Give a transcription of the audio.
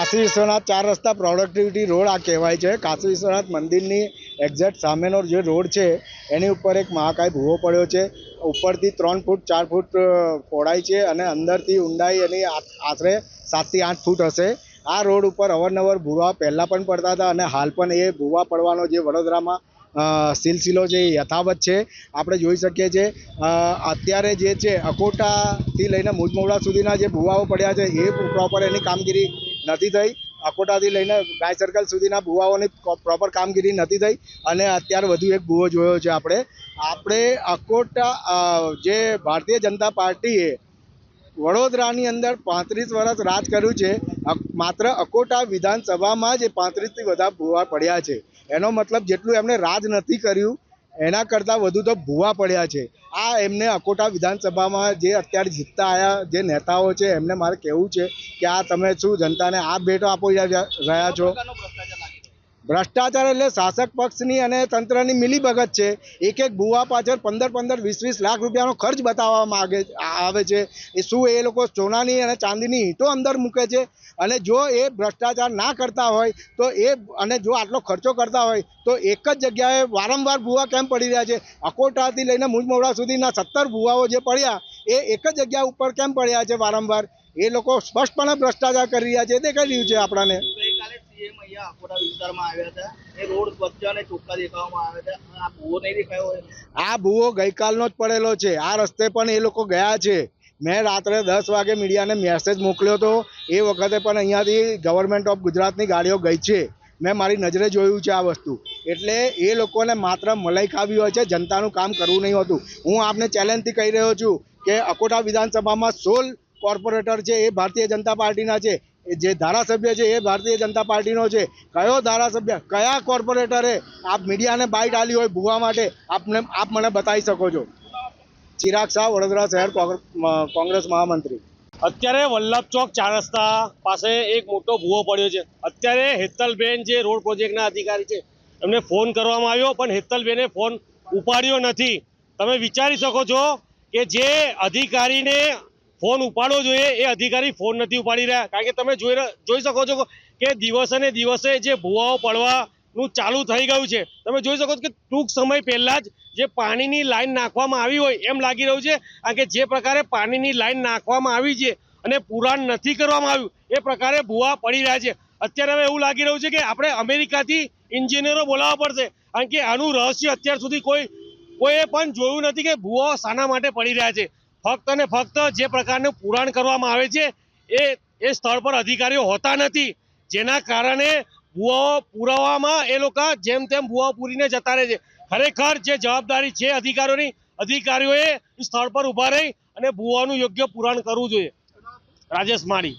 કાશી વિશ્વનાથ ચાર રસ્તા productivity road આ કહેવાય છે. કાશી વિશ્વનાથ મંદિરની એક્ઝેક્ટ સામેનો જે રોડ છે, એની ઉપર એક મહાકાય ભૂવો પડ્યો છે. ઉપરથી ત્રણ ફૂટ, ચાર ફૂટ પહોળાઈ છે અને અંદરથી ઊંડાઈ એની આશરે સાતથી આઠ ફૂટ હશે. આ રોડ ઉપર અવારનવાર ભૂવા પહેલાં પણ પડતા હતા અને હાલ પણ એ ભૂવા પડવાનો જે વડોદરામાં સિલસિલો છે એ યથાવત છે. આપણે જોઈ શકીએ છીએ અત્યારે જે છે, અકોટાથી લઈને મુજમોડા સુધીના જે ભૂવાઓ પડ્યા છે, એ પ્રોપર એની કામગીરી નથી થઈ. અકોટાથી લઈને ગાય સર્કલ સુધીના ભૂવાઓની પ્રોપર કામગીરી નથી થઈ અને અત્યારે વધુ એક ભૂવો જોયો છે આપણે. આપણે અકોટા જે ભારતીય જનતા પાર્ટીએ વડોદરાની અંદર પાંત્રીસ વર્ષ રાજ કર્યું છે માત્ર અકોટા વિધાનસભામાં જ પાંત્રીસથી વધારે ભૂવા પડ્યા છે. એનો મતલબ જેટલું એમણે રાજ નથી કર્યું એના કરતાં વધુ તો ભૂવા પડ્યા છે. આ એમને અકોટા વિધાનસભામાં જે અત્યારે જીતતા આવ્યા જે નેતાઓ છે, એમને મારે કહેવું છે કે આ તમે શું જનતાને આ ભેટો આપો રહ્યા છો? ભ્રષ્ટાચાર એટલે શાસક પક્ષની અને તંત્રની મિલીભગત છે. એક એક ભૂવા પાછળ પંદર પંદર વીસ વીસ લાખ રૂપિયાનો ખર્ચ બતાવવામાં માગે આવે છે. એ શું એ લોકો સોનાની અને ચાંદીની ઈંટો અંદર મૂકે છે? અને જો એ ભ્રષ્ટાચાર ના કરતા હોય, તો એ અને જો આટલો ખર્ચો કરતા હોય, તો એક જ જગ્યાએ વારંવાર ભૂવા કેમ પડી રહ્યા છે? અકોટાથી લઈને મુજમોડા સુધીના સત્તર ભૂવાઓ જે પડ્યા, એ એક જ જગ્યા ઉપર કેમ પડ્યા છે વારંવાર? એ લોકો સ્પષ્ટપણે ભ્રષ્ટાચાર કરી રહ્યા છે. દેખાઈ રહ્યું છે આપણાને. સીએમ અહીંયા આખોડા વિસ્તારમાં આવ્યા હતા, એ રોડ સ્વચ્છ અને ચોખ્ખા દેખાવામાં આવ્યા હતા. આ ભૂવો નહીં દેખાયો આ ભૂવો ગઈકાલનો જ પડેલો છે. આ રસ્તે પણ એ લોકો ગયા છે. મેં રાત્રે દસ વાગે મીડિયાને મેસેજ મોકલ્યો હતો એ વખતે પણ અહીંયાથી ગવર્મેન્ટ ઓફ ગુજરાતની ગાડીઓ ગઈ છે. મેં મારી નજરે જોયું છે આ વસ્તુ. એટલે એ લોકોને માત્ર મલાઈ ખાવી હોય છે, જનતાનું કામ કરવું નહીં હોતું. હું આપને ચેલેન્જથી કહી રહ્યો છું કે અકોટા વિધાનસભામાં સોલ કોર્પોરેટર છે, એ ભારતીય જનતા પાર્ટીના છે. જે ધારાસભ્ય છે એ ભારતીય જનતા પાર્ટીનો છે. કયો ધારાસભ્ય, કયા કોર્પોરેટરે આપ મીડિયાને બાઇટ આલી હોય ભૂવા માટે, આપને, આપ મને બતાવી શકો છો. ચિરાગ શાહ, વડોદરા શહેર કોંગ્ર- કોંગ્રેસ મહામંત્રી. અત્યારે વલ્લભ ચોક ચાર રસ્તા પાસે એક મોટો ભૂવો પડ્યો છે. અત્યારે હેતલબેન જે રોડ પ્રોજેક્ટના અધિકારી છે, એમને ફોન કરવામાં આવ્યો, પણ હેતલબેને ફોન ઉપાડ્યો નથી. તમે વિચારી શકો છો કે જે અધિકારીને ફોન ઉપાડવો જોઈએ, એ અધિકારી ફોન નથી ઉપાડી રહ્યા. કારણ કે તમે જોઈ જોઈ શકો છો કે દિવસે ને દિવસે જે ભૂવાઓ પડવાનું ચાલુ થઈ ગયું છે. તમે જોઈ શકો છો કે ટૂંક સમય પહેલાં જ જે પાણીની લાઈન નાખવામાં આવી હોય એમ લાગી રહ્યું છે. કારણ કે જે પ્રકારે પાણીની લાઈન નાખવામાં આવી છે અને પુરાણ નથી કરવામાં આવ્યું, એ પ્રકારે ભૂવા પડી રહ્યા છે. અત્યારે હવે એવું લાગી રહ્યું છે કે આપણે અમેરિકાથી ઇન્જિનિયરો બોલાવવા પડશે. કારણ કે આનું રહસ્ય અત્યાર સુધી કોઈ કોઈએ પણ જોયું નથી કે ભૂવાઓ શાના માટે પડી રહ્યા છે. ફક્ત ને ફક્ત જે પ્રકારનું પુરાણ કરવામાં આવે છે, એ એ સ્થળ પર અધિકારીઓ હોતા નથી. જેના કારણે ભૂવાઓ પુરાવામાં એ લોકો જેમ તેમ ભૂવાઓ પૂરીને જતા રહે છે. ખરેખર જે જવાબદારી છે અધિકારીઓની, અધિકારીઓએ સ્થળ પર ઊભા રહી અને ભૂવાનું યોગ્ય પુરાણ કરવું જોઈએ. રાજેશ માળી.